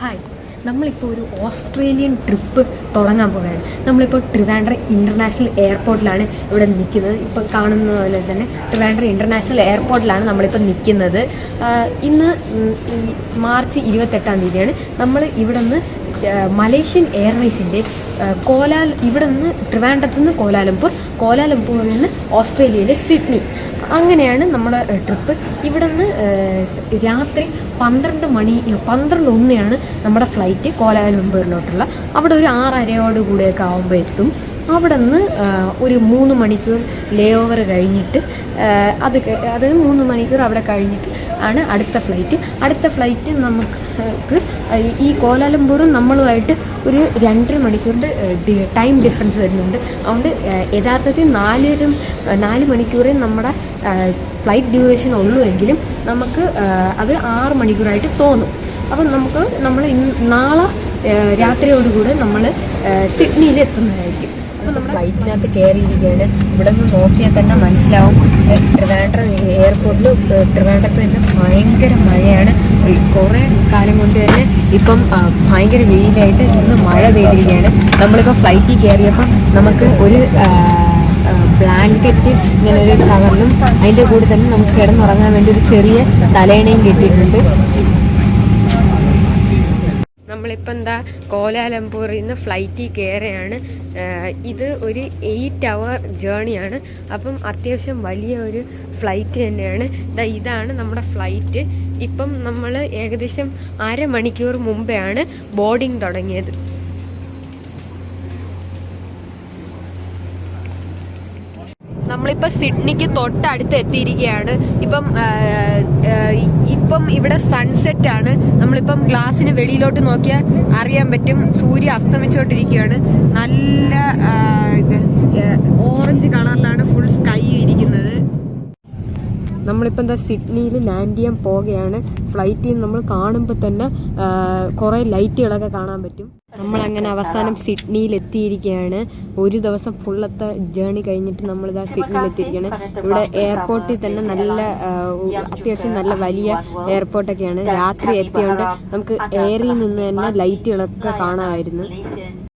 Hi നമ്മളിപ്പോൾ ഒരു Australian trip തുടങ്ങാൻ പോവുകയാണ്. നമ്മളിപ്പോൾ ട്രിവാൻഡ്രം ഇന്റർനാഷണൽ എയർപോർട്ടിലാണ് ഇവിടെ നിൽക്കുന്നത്. ഇപ്പോൾ കാണുന്ന പോലെ തന്നെ ട്രിവാൻഡ്രം ഇന്റർനാഷണൽ എയർപോർട്ടിലാണ് നമ്മളിപ്പോൾ നിൽക്കുന്നത്. ഇന്ന് മാർച്ച് ഇരുപത്തെട്ടാം തീയതിയാണ്. നമ്മൾ ഇവിടെ നിന്ന് മലേഷ്യൻ എയർവേസിന്റെ കോലാൽ ഇവിടെ നിന്ന് ട്രിവാൻഡ്രത്ത് നിന്ന് കോലാലംപൂർ കോലാലംപൂരിൽ നിന്ന് ഓസ്ട്രേലിയയിലെ സിഡ്നി. അങ്ങനെയാണ് നമ്മുടെ ട്രിപ്പ്. ഇവിടെ നിന്ന് രാത്രി പന്ത്രണ്ട് മണി പന്ത്രണ്ട് ഒന്നിനാണ് നമ്മുടെ ഫ്ലൈറ്റ് കോലാലംപൂരിലോട്ടുള്ള അവിടെ ഒരു ആറരയോട് കൂടെയൊക്കെ ആകുമ്പോൾ എത്തും. അവിടെ നിന്ന് ഒരു മൂന്ന് മണിക്കൂർ ലേ ഓവർ കഴിഞ്ഞിട്ട് അത് അത് മൂന്ന് മണിക്കൂർ അവിടെ കഴിഞ്ഞിട്ട് ആണ് അടുത്ത ഫ്ലൈറ്റ്. അടുത്ത ഫ്ലൈറ്റ് നമുക്ക് ഈ കോലാലംപൂറും നമ്മളുമായിട്ട് ഒരു രണ്ടര മണിക്കൂറിന്റെ ടൈം ഡിഫറൻസ് വരുന്നുണ്ട്. അതുകൊണ്ട് യഥാർത്ഥത്തിൽ നാലരും നാല് മണിക്കൂറേ നമ്മുടെ ഫ്ലൈറ്റ് ഡ്യൂറേഷൻ ഉള്ളൂ എങ്കിലും നമുക്ക് അത് ആറ് മണിക്കൂറായിട്ട് തോന്നും. അപ്പം നമുക്ക് നമ്മൾ നാളെ രാത്രിയോടുകൂടെ നമ്മൾ സിഡ്നിയിൽ എത്തുന്നതായിരിക്കും. അപ്പോൾ നമ്മൾ ഫ്ലൈറ്റിനകത്ത് കയറിയിരിക്കുകയാണ് ഇവിടെ നിന്ന് നോക്കിയാൽ തന്നെ മനസ്സിലാവും. ട്രിവാൻഡ്രം എയർപോർട്ടിൽ ട്രിവാൻഡ്രത്ത് തന്നെ ഭയങ്കര മഴയാണ്. കുറേ കാലം കൊണ്ട് തന്നെ ഇപ്പം ഭയങ്കര വെയിലായിട്ട് ഇന്ന് മഴ പെയ്തിരിക്കുകയാണ്. നമ്മളിപ്പോൾ ഫ്ലൈറ്റിൽ കയറിയപ്പം നമുക്ക് ഒരു ബ്ലാങ്കറ്റ് ഇങ്ങനെ ഒരു കവറിലും അതിന്റെ കൂടെ തന്നെ നമുക്ക് കിടന്നുറങ്ങാൻ വേണ്ടി ഒരു ചെറിയ തലേണയും കെട്ടിയിട്ടുണ്ട്. നമ്മളിപ്പോൾ എന്താ കോലാലംപൂരിൽ നിന്ന് ഫ്ലൈറ്റിൽ കയറുകയാണ് ഇത് ഒരു എയ്റ്റ് അവർ ജേണിയാണ് അപ്പം അത്യാവശ്യം വലിയ ഒരു ഫ്ലൈറ്റ് തന്നെയാണ്. ഇതാണ് നമ്മുടെ ഫ്ലൈറ്റ് ഇപ്പം നമ്മൾ ഏകദേശം അരമണിക്കൂർ മുമ്പെയാണ് ബോർഡിംഗ് തുടങ്ങിയത്. നമ്മളിപ്പോൾ സിഡ്നിക്ക് തൊട്ടടുത്ത് എത്തിയിരിക്കുകയാണ് ഇപ്പം ഇപ്പം ഇവിടെ സൺസെറ്റ് ആണ്. നമ്മളിപ്പം ഗ്ലാസ്സിന് വെളിയിലോട്ട് നോക്കിയാൽ അറിയാൻ പറ്റും. സൂര്യ അസ്തമിച്ചുകൊണ്ടിരിക്കുകയാണ് നല്ല നമ്മളിപ്പോൾ എന്താ സിഡ്നിയിൽ ലാൻഡ് ചെയ്യാൻ പോവുകയാണ്. ഫ്ലൈറ്റിൽ നിന്ന് നമ്മൾ കാണുമ്പോൾ തന്നെ കുറേ ലൈറ്റുകളൊക്കെ കാണാൻ പറ്റും. നമ്മളങ്ങനെ അവസാനം സിഡ്നിയിൽ എത്തിയിരിക്കുകയാണ്. ഒരു ദിവസം ഫുള്ളത്തെ ജേണി കഴിഞ്ഞിട്ട് നമ്മളിതാ സിഡ്നിയിൽ എത്തിയിരിക്കുകയാണ്. ഇവിടെ എയർപോർട്ടിൽ തന്നെ നല്ല അത്യാവശ്യം നല്ല വലിയ എയർപോർട്ടൊക്കെയാണ് രാത്രി എത്തിയോണ്ട് നമുക്ക് എയറിൽ നിന്ന് തന്നെ ലൈറ്റുകളൊക്കെ കാണാമായിരുന്നു.